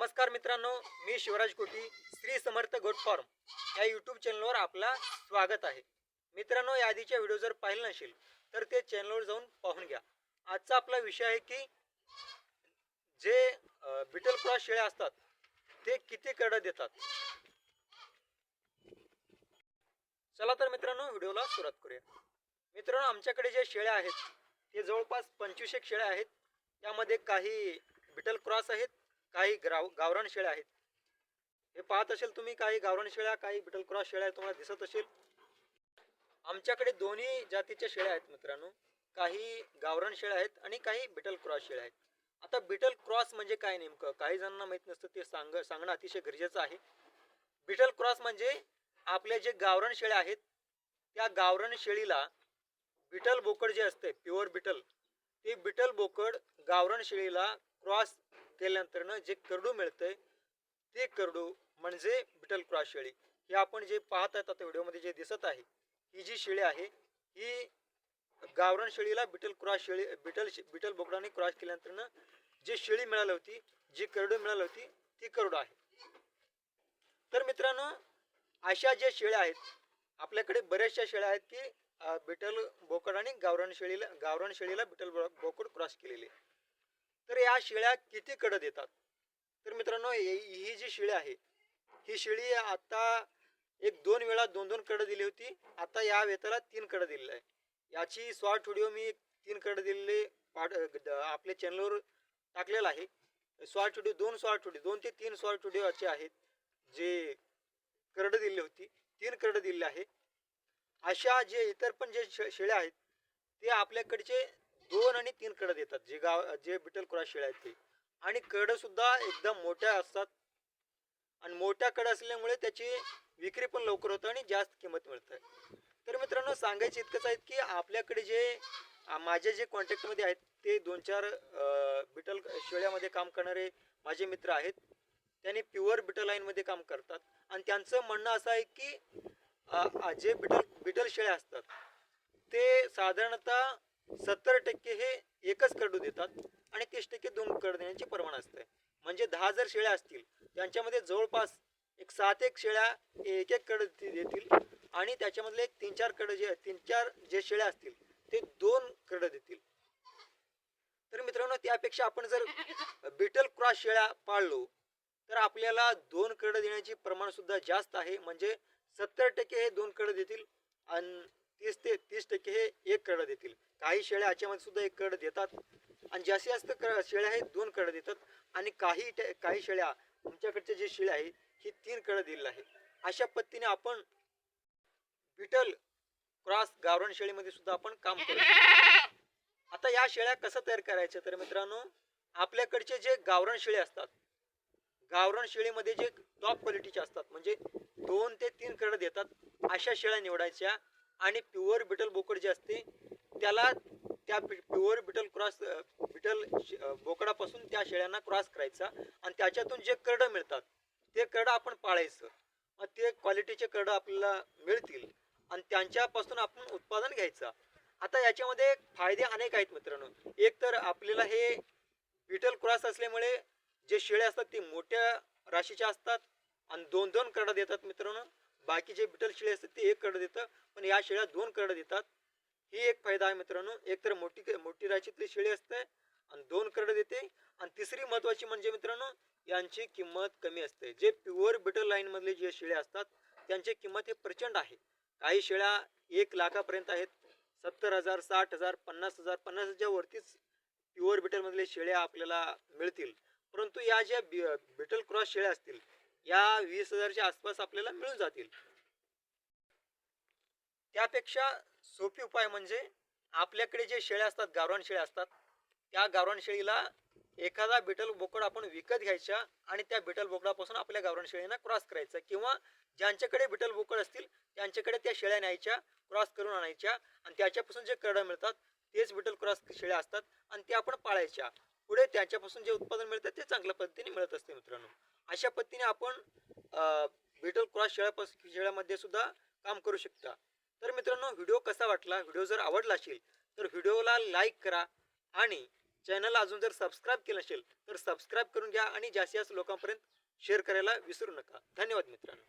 नमस्कार मित्रांनो मी शिवराज कोटी श्री समर्थ गोट फॉर्म या यूट्यूब चॅनलवर आपला स्वागत आहे. मित्रांनो या आधीच्या व्हिडिओ जर पाहिलं नसेल तर ते चॅनलवर जाऊन पाहून घ्या. आजचा आपला विषय आहे की जे बिटल क्रॉस शेळ्या असतात ते किती कड देतात? चला तर मित्रांनो व्हिडिओला सुरुवात करूया. मित्रांनो आमच्याकडे जे शेळ्या आहेत ते जवळपास पंचवीस एक शेळ्या आहेत. त्यामध्ये काही बिटल क्रॉस आहेत काही ग्राव गावरान शेळ्या आहेत. हे पाहत असेल तुम्ही काही गावरान शेळ्या काही बिटल क्रॉस शेळ्या तुम्हाला दिसत असेल. आमच्याकडे दोन्ही जातीच्या शेळ्या आहेत मित्रांनो. काही गावरान शेळ्या आहेत आणि काही बिटल क्रॉस शेळ्या आहेत. आता बिटल क्रॉस म्हणजे काय नेमकं? काही जणांना माहीत नसतं ते सांग सांगणं अतिशय गरजेचं आहे. बिटल क्रॉस म्हणजे आपले जे गावरण शेळ्या आहेत त्या गावरण शेळीला बिटल बोकड जे असते प्युअर बिटल ते बिटल बोकड गावरण शेळीला क्रॉस केल्यानंतरनं जे करडू मिळतंय ते करडू म्हणजे बिटल क्रॉस शेळी. हे आपण जे पाहत आहेत आता व्हिडिओमध्ये जे दिसत आहे ही जी शेळी आहे ही गावरण शेळीला बिटल क्रॉस शेळी बिटल बिटल बोकडाने क्रॉस केल्यानंतरनं जी शेळी मिळाली होती जी करडू मिळाली होती ती करडू आहे. तर मित्रांनो अशा ज्या शेळ्या आहेत आपल्याकडे बऱ्याचशा शेळ्या आहेत की बिटल बोकड आणि गावरण शेळीला गावरण शेळीला बिटल बोकड क्रॉस केलेले. या शेळ्या किती कडं देतात? तर मित्रांनो ही ही जी शिळी आहे ही शिळी आता एक दोन वेळा दोन दोन कडं दिली होती. आता या वेताला तीन कडं दिलेलं आहे. याची शॉर्ट व्हिडिओ मी तीन कडं दिलेले पाठ आपल्या चॅनलवर टाकलेला आहे. शॉर्ट व्हिडिओ दोन शॉर्ट व्हिडिओ दोन ते तीन शॉर्ट व्हिडिओ असे आहेत जे करडं दिली होती. तीन करडं दिलेले आहे. अशा जे इतर पण जे शेळ्या आहेत ते आपल्याकडचे दोन आणि तीन कडं देतात. जे गाव जे बिटल क्रॉस शेळ्या आहेत ते. आणि कडं सुद्धा एकदम मोठ्या असतात. आणि मोठ्या कडं असल्यामुळे त्याची विक्री पण लवकर होतं आणि जास्त किंमत मिळते. तर मित्रांनो सांगायचं इतकंच आहे की आपल्याकडे जे माझ्या जे कॉन्टॅक्टमध्ये आहेत ते दोन चार बिटल शेळ्यामध्ये काम करणारे माझे मित्र आहेत. त्यांनी प्युअर बिटल लाईनमध्ये काम करतात. आणि त्यांचं म्हणणं असं आहे की जे बिटल बिटल शेळ्या असतात ते साधारणतः सत्तर टक्के हे एकच कडू देतात आणि तीस टक्के दोन कड देण्याची प्रमाण असते. म्हणजे दहा जर शेळ्या असतील त्यांच्यामध्ये जवळपास एक सात एक शेळ्या एक एक कड देतील आणि त्याच्यामधले एक तीन चार कड जे तीन चार जे शेळ्या असतील ते दोन कड देतील. तर मित्रांनो त्यापेक्षा आपण जर बिटल क्रॉस शेळ्या पाळलो तर आपल्याला दोन कड देण्याची प्रमाण सुद्धा जास्त आहे. म्हणजे सत्तर टक्के हे दोन कड देतील आणि तीस ते तीस टक्के हे एक कड देतील. काही शेळ्या याच्यामध्ये सुद्धा एक कड देतात. आणि जास्तीत जास्त क- शेळ्या हे दोन कड देतात. आणि काही ट- काही शेळ्या आमच्याकडचे जे शेळ्या आहे ही तीन कड दिलेलं आहे अशा पद्धतीने आपण बिटल क्रॉस गावरण शेळीमध्ये सुद्धा आपण काम करू आता या शेळ्या कसं तयार करायच्या? तर मित्रांनो आपल्याकडचे जे गावरण शेळी असतात गावरण शेळीमध्ये जे टॉप क्वालिटीचे असतात म्हणजे दोन ते तीन कड देतात अशा शेळ्या निवडायच्या. आणि प्युअर बिटल बोकड जे असते त्याला त्या प्युअर बिटल क्रॉस बिटल बोकडापासून त्या शेळ्यांना क्रॉस करायचा आणि त्याच्यातून जे करडं मिळतात ते करडं आपण पाळायचं. मग ते क्वालिटीचे करडं आपल्याला मिळतील आणि त्यांच्यापासून आपण उत्पादन घ्यायचं. आता याच्यामध्ये फायदे अनेक आहेत मित्रांनो. एक तर आपल्याला हे बिटल क्रॉस असल्यामुळे जे शेळे असतात ते मोठ्या राशीच्या असतात आणि दोन दोन करडं देतात मित्रांनो. बाकी जे बिटल शेळे असतात ते एक करडं देतं. पण या शेळ्या दोन करडं देतात. ही एक फायदा आहे मित्रांनो. एक तर मोठी मोठी राशीतली शेळी असते आणि दोन करड देते. आणि तिसरी महत्वाची म्हणजे मित्रांनो यांची किंमत कमी असते. जे प्युअर बिटल लाईन मधले जे शेळ्या असतात त्यांची किंमत हे प्रचंड आहे. काही शेळ्या एक लाखापर्यंत आहेत. सत्तर हजार साठ हजार पन्नास हजार पन्नास हजार वरतीच प्युअर बिटलमधले शेळ्या आपल्याला मिळतील. परंतु या ज्या बि- बिटल क्रॉस शेळ्या असतील या वीस हजारच्या आसपास आपल्याला मिळून जातील. त्यापेक्षा सोपी उपाय म्हणजे आपल्याकडे जे शेळ्या असतात गावरान शेळ्या असतात त्या गावरान शेळीला एखादा बिटल बोकड आपण विकत घ्यायच्या आणि त्या बिटल बोकडापासून आपल्या गावरान शेळीना क्रॉस करायचा किंवा ज्यांच्याकडे बिटल बोकड असतील त्यांच्याकडे त्या शेळ्या न्यायच्या क्रॉस करून आणायच्या आणि त्याच्यापासून जे करडं मिळतात तेच बिटल क्रॉस शेळ्या असतात आणि ते आपण पाळायच्या. पुढे त्यांच्यापासून जे उत्पादन मिळतं ते चांगल्या पद्धतीने मिळत असते मित्रांनो. अशा पद्धतीने आपण बिटल क्रॉस शेळ्यापासून शेळ्यामध्ये सुद्धा काम करू शकता. तर मित्रांनो व्हिडिओ कसा वाटला? व्हिडिओ जर आवडला असेल तर व्हिडिओला लाईक करा आणि चॅनल अजून जर सबस्क्राईब केलं असेल तर सबस्क्राईब करून घ्या आणि जास्तीत जास्त लोकांपर्यंत शेअर करायला विसरू नका. धन्यवाद मित्रांनो.